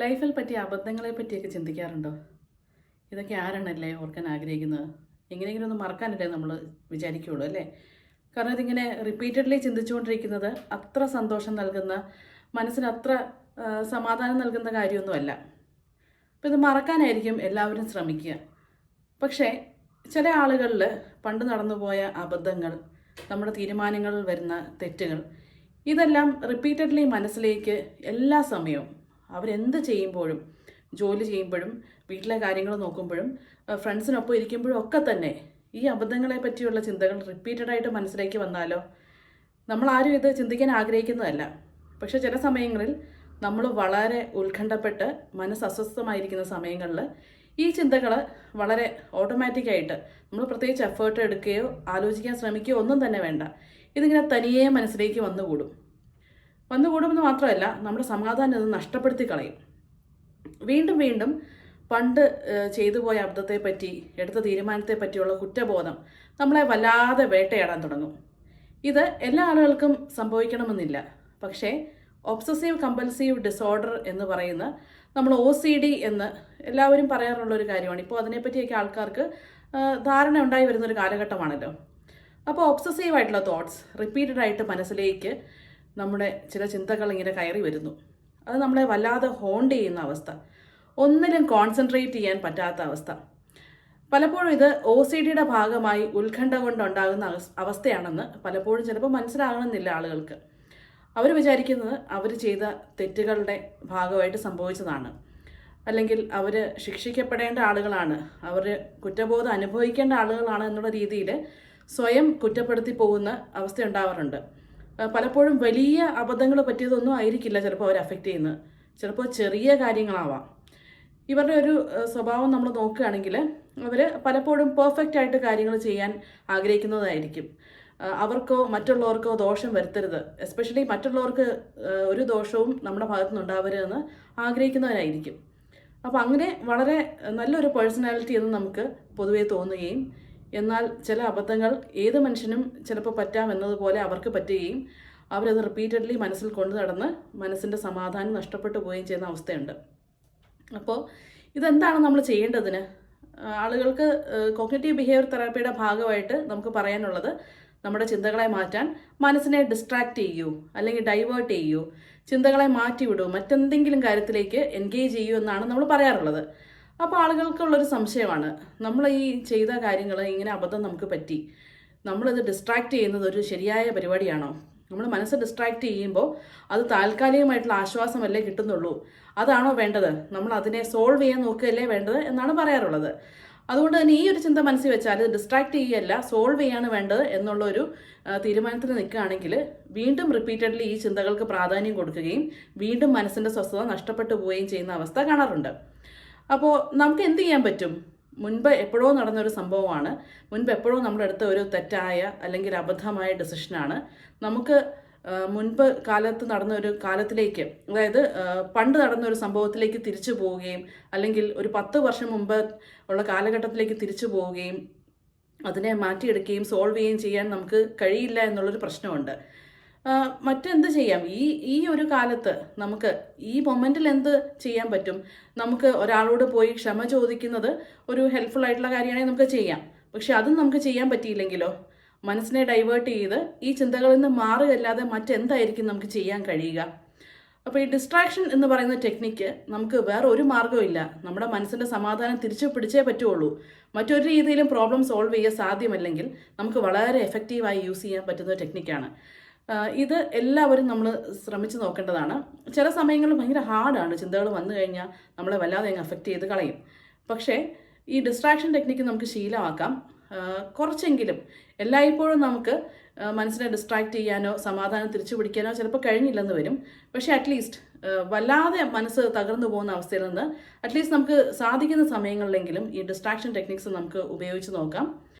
ലൈഫിൽ പറ്റിയ അബദ്ധങ്ങളെ പറ്റിയൊക്കെ ചിന്തിക്കാറുണ്ടോ? ഇതൊക്കെ ആരാണല്ലേ ഓർക്കാൻ ആഗ്രഹിക്കുന്നത്? എങ്ങനെയെങ്കിലും ഒന്ന് മറക്കാനല്ലേ നമ്മൾ വിചാരിക്കുകയുള്ളൂ അല്ലേ? കാരണം ഇതിങ്ങനെ റിപ്പീറ്റഡ്ലി ചിന്തിച്ചുകൊണ്ടിരിക്കുന്നത് അത്ര സന്തോഷം നൽകുന്ന മനസ്സിന് അത്ര സമാധാനം നൽകുന്ന കാര്യമൊന്നുമല്ല. അപ്പോൾ ഇത് മറക്കാനായിരിക്കും എല്ലാവരും ശ്രമിക്കുക. പക്ഷേ ചില ആളുകളിൽ പണ്ട് നടന്നുപോയ അബദ്ധങ്ങൾ നമ്മുടെ തീരുമാനങ്ങളിൽ വരുന്ന തെറ്റുകൾ ഇതെല്ലാം റിപ്പീറ്റഡ്ലി മനസ്സിലേക്ക് എല്ലാ സമയവും അവരെന്ത് ചെയ്യുമ്പോഴും ജോലി ചെയ്യുമ്പോഴും വീട്ടിലെ കാര്യങ്ങൾ നോക്കുമ്പോഴും ഫ്രണ്ട്സിനൊപ്പം ഇരിക്കുമ്പോഴും ഒക്കെ തന്നെ ഈ അബദ്ധങ്ങളെ പറ്റിയുള്ള ചിന്തകൾ റിപ്പീറ്റഡായിട്ട് മനസ്സിലേക്ക് വന്നാലോ? നമ്മൾ ആരും ഇത് ചിന്തിക്കാൻ ആഗ്രഹിക്കുന്നതല്ല. പക്ഷെ ചില സമയങ്ങളിൽ നമ്മൾ വളരെ ഉത്കണ്ഠപ്പെട്ട് മനസ്സ് അസ്വസ്ഥമായിരിക്കുന്ന സമയങ്ങളിൽ ഈ ചിന്തകൾ വളരെ ഓട്ടോമാറ്റിക്കായിട്ട് നമ്മൾ പ്രത്യേകിച്ച് എഫേർട്ട് എടുക്കുകയോ ആലോചിക്കാൻ ശ്രമിക്കുകയോ ഒന്നും തന്നെ വേണ്ട. ഇതിങ്ങനെ തനിയെ മനസ്സിലേക്ക് വന്നുകൂടും. വന്നുകൂടുമെന്ന് മാത്രമല്ല നമ്മുടെ സമാധാനം അത് നഷ്ടപ്പെടുത്തി കളയും. വീണ്ടും വീണ്ടും പണ്ട് ചെയ്തു പോയ അബദ്ധത്തെ പറ്റി എടുത്ത തീരുമാനത്തെ പറ്റിയുള്ള കുറ്റബോധം നമ്മളെ വല്ലാതെ വേട്ടയാടാൻ തുടങ്ങും. ഇത് എല്ലാ ആളുകൾക്കും സംഭവിക്കണമെന്നില്ല. പക്ഷേ ഒബ്സസീവ് കമ്പൽസീവ് ഡിസോർഡർ എന്ന് പറയുന്ന നമ്മൾ ഒ സി ഡി എന്ന് എല്ലാവരും പറയാറുള്ള ഒരു കാര്യമാണ്. ഇപ്പോൾ അതിനെപ്പറ്റിയൊക്കെ ആൾക്കാർക്ക് ധാരണ ഉണ്ടായി വരുന്ന ഒരു കാലഘട്ടമാണല്ലോ. അപ്പോൾ ഒബ്സസീവ് ആയിട്ടുള്ള തോട്ട്സ് റിപ്പീറ്റഡ് ആയിട്ട് മനസ്സിലേക്ക് നമ്മുടെ ചില ചിന്തകൾ ഇങ്ങനെ കയറി വരുന്നു. അത് നമ്മളെ വല്ലാതെ ഹോണ്ട് ചെയ്യുന്ന അവസ്ഥ. ഒന്നിലും കോൺസെൻട്രേറ്റ് ചെയ്യാൻ പറ്റാത്ത അവസ്ഥ. പലപ്പോഴും ഇത് ഒ സി ഡിയുടെ ഭാഗമായി ഉത്കണ്ഠ കൊണ്ടുണ്ടാകുന്ന അവസ്ഥയാണെന്ന് പലപ്പോഴും ചിലപ്പോൾ മനസ്സിലാകണമെന്നില്ല ആളുകൾക്ക്. അവർ വിചാരിക്കുന്നത് അവർ ചെയ്ത തെറ്റുകളുടെ ഭാഗമായിട്ട് സംഭവിച്ചതാണ്. അല്ലെങ്കിൽ അവർ ശിക്ഷിക്കപ്പെടേണ്ട ആളുകളാണ്. അവർ കുറ്റബോധം അനുഭവിക്കേണ്ട ആളുകളാണ് എന്നുള്ള രീതിയിൽ സ്വയം കുറ്റപ്പെടുത്തി പോകുന്ന അവസ്ഥ ഉണ്ടാവാറുണ്ട്. പലപ്പോഴും വലിയ അബദ്ധങ്ങൾ പറ്റിയതൊന്നും ആയിരിക്കില്ല ചിലപ്പോൾ അവർ അഫക്റ്റ് ചെയ്യുന്നത്. ചിലപ്പോൾ ചെറിയ കാര്യങ്ങളാവാം. ഇവരുടെ ഒരു സ്വഭാവം നമ്മൾ നോക്കുകയാണെങ്കിൽ അവർ പലപ്പോഴും പെർഫെക്റ്റ് ആയിട്ട് കാര്യങ്ങൾ ചെയ്യാൻ ആഗ്രഹിക്കുന്നതായിരിക്കും. അവർക്കോ മറ്റുള്ളവർക്കോ ദോഷം വരുത്തരുത്. എസ്പെഷ്യലി മറ്റുള്ളവർക്ക് ഒരു ദോഷവും നമ്മുടെ ഭാഗത്തു നിന്ന് ഉണ്ടാവരുതെന്ന് ആഗ്രഹിക്കുന്നവരായിരിക്കും. അപ്പോൾ അങ്ങനെ വളരെ നല്ലൊരു പേഴ്സണാലിറ്റി എന്ന് നമുക്ക് പൊതുവേ തോന്നുകയും എന്നാൽ ചില അബദ്ധങ്ങൾ ഏത് മനുഷ്യനും ചിലപ്പോൾ പറ്റാം എന്നതുപോലെ അവർക്ക് പറ്റുകയും അവരത് റിപ്പീറ്റഡ്ലി മനസ്സിൽ കൊണ്ടു നടന്ന് മനസ്സിന്റെ സമാധാനം നഷ്ടപ്പെട്ടു പോവുകയും ചെയ്യുന്ന അവസ്ഥയുണ്ട്. അപ്പോൾ ഇതെന്താണ് നമ്മൾ ചെയ്യേണ്ടതിന്? ആളുകൾക്ക് കോഗ്നറ്റീവ് ബിഹേവിയർ തെറാപ്പിയുടെ ഭാഗമായിട്ട് നമുക്ക് പറയാനുള്ളത് നമ്മുടെ ചിന്തകളെ മാറ്റാൻ മനസ്സിനെ ഡിസ്ട്രാക്റ്റ് ചെയ്യൂ അല്ലെങ്കിൽ ഡൈവേർട്ട് ചെയ്യൂ ചിന്തകളെ മാറ്റി മാറ്റിവിടൂ മറ്റെന്തെങ്കിലും കാര്യത്തിലേക്ക് എൻഗേജ് ചെയ്യൂ എന്നാണ് നമ്മൾ പറയാറുള്ളത്. അപ്പോൾ ആളുകൾക്കുള്ളൊരു സംശയമാണ്. നമ്മൾ ഈ ചെയ്ത കാര്യങ്ങൾ ഇങ്ങനെ അബദ്ധം നമുക്ക് പറ്റി. നമ്മളിത് ഡിസ്ട്രാക്റ്റ് ചെയ്യുന്നത് ഒരു ശരിയായ പരിപാടിയാണോ? നമ്മൾ മനസ്സ് ഡിസ്ട്രാക്റ്റ് ചെയ്യുമ്പോൾ അത് താൽക്കാലികമായിട്ടുള്ള ആശ്വാസമല്ലേ കിട്ടുന്നുള്ളൂ. അതാണോ വേണ്ടത്? നമ്മൾ അതിനെ സോൾവ് ചെയ്യാൻ നോക്കുകയല്ലേ വേണ്ടത് എന്നാണ് പറയാറുള്ളത്. അതുകൊണ്ട് തന്നെ ഈ ഒരു ചിന്ത മനസ്സിൽ വെച്ചാൽ ഡിസ്ട്രാക്റ്റ് ചെയ്യുകയല്ല സോൾവ് ചെയ്യാണ് വേണ്ടത് എന്നുള്ള ഒരു തീരുമാനത്തിൽ നിൽക്കുകയാണെങ്കിൽ വീണ്ടും റിപ്പീറ്റഡ്ലി ഈ ചിന്തകൾക്ക് പ്രാധാന്യം കൊടുക്കുകയും വീണ്ടും മനസ്സിന്റെ സ്വസ്ഥത നഷ്ടപ്പെട്ടു പോവുകയും ചെയ്യുന്ന അവസ്ഥ കാണാറുണ്ട്. അപ്പോൾ നമുക്ക് എന്ത് ചെയ്യാൻ പറ്റും? മുൻപ് എപ്പോഴോ നടന്നൊരു സംഭവമാണ്. മുൻപ് എപ്പോഴോ നമ്മളെടുത്ത ഒരു തെറ്റായ അല്ലെങ്കിൽ അബദ്ധമായ ഡെസിഷനാണ് നമുക്ക് മുൻപ് കാലത്ത് നടന്ന ഒരു കാലത്തിലേക്ക് അതായത് പണ്ട് നടന്ന ഒരു സംഭവത്തിലേക്ക് തിരിച്ചു പോവുകയും അല്ലെങ്കിൽ ഒരു പത്ത് വർഷം മുമ്പ് ഉള്ള കാലഘട്ടത്തിലേക്ക് തിരിച്ചു പോവുകയും അതിനെ മാറ്റിയെടുക്കുകയും സോൾവ് ചെയ്യുകയും ചെയ്യാൻ നമുക്ക് കഴിയില്ല എന്നുള്ളൊരു പ്രശ്നമുണ്ട്. മറ്റെന്ത് ചെയ്യാം? ഈ ഈ ഒരു കാലത്ത് നമുക്ക് ഈ മൊമെന്റിൽ എന്ത് ചെയ്യാൻ പറ്റും? നമുക്ക് ഒരാളോട് പോയി ക്ഷമ ചോദിക്കുന്നത് ഒരു ഹെൽപ്ഫുൾ ആയിട്ടുള്ള കാര്യമാണെങ്കിൽ നമുക്ക് ചെയ്യാം. പക്ഷെ അതും നമുക്ക് ചെയ്യാൻ പറ്റിയില്ലെങ്കിലോ? മനസ്സിനെ ഡൈവേർട്ട് ചെയ്ത് ഈ ചിന്തകളിൽ നിന്ന് മാറുകയല്ലാതെ മറ്റെന്തായിരിക്കും നമുക്ക് ചെയ്യാൻ കഴിയുക? അപ്പോൾ ഈ ഡിസ്ട്രാക്ഷൻ എന്ന് പറയുന്ന ടെക്നിക്ക് നമുക്ക് വേറെ ഒരു മാർഗമില്ല നമ്മുടെ മനസ്സിന്റെ സമാധാനം തിരിച്ചു പിടിച്ചേ പറ്റുള്ളൂ. മറ്റൊരു രീതിയിലും പ്രോബ്ലം സോൾവ് ചെയ്യാൻ സാധ്യമല്ലെങ്കിൽ നമുക്ക് വളരെ എഫക്റ്റീവായി യൂസ് ചെയ്യാൻ പറ്റുന്ന ടെക്നിക്കാണ് ഇത് എല്ലാവരും നമ്മൾ ശ്രമിച്ചു നോക്കേണ്ടതാണ്. ചില സമയങ്ങളിൽ ഭയങ്കര ഹാർഡാണ്. ചിന്തകൾ വന്നു കഴിഞ്ഞാൽ നമ്മളെ വല്ലാതെ അങ്ങ് അഫക്റ്റ് ചെയ്ത് കളയും. പക്ഷേ ഈ ഡിസ്ട്രാക്ഷൻ ടെക്നിക്ക് നമുക്ക് ശീലമാക്കാം. കുറച്ചെങ്കിലും എല്ലായ്പ്പോഴും നമുക്ക് മനസ്സിനെ ഡിസ്ട്രാക്റ്റ് ചെയ്യാനോ സമാധാനം തിരിച്ചു പിടിക്കാനോ ചിലപ്പോൾ കഴിഞ്ഞില്ലെന്ന് വരും. പക്ഷേ അറ്റ്ലീസ്റ്റ് വല്ലാതെ മനസ്സ് തകർന്നു പോകുന്ന അവസ്ഥയിൽ നിന്ന് അറ്റ്ലീസ്റ്റ് നമുക്ക് സാധിക്കുന്ന സമയങ്ങളിലെങ്കിലും ഈ ഡിസ്ട്രാക്ഷൻ ടെക്നിക്സ് നമുക്ക് ഉപയോഗിച്ച് നോക്കാം.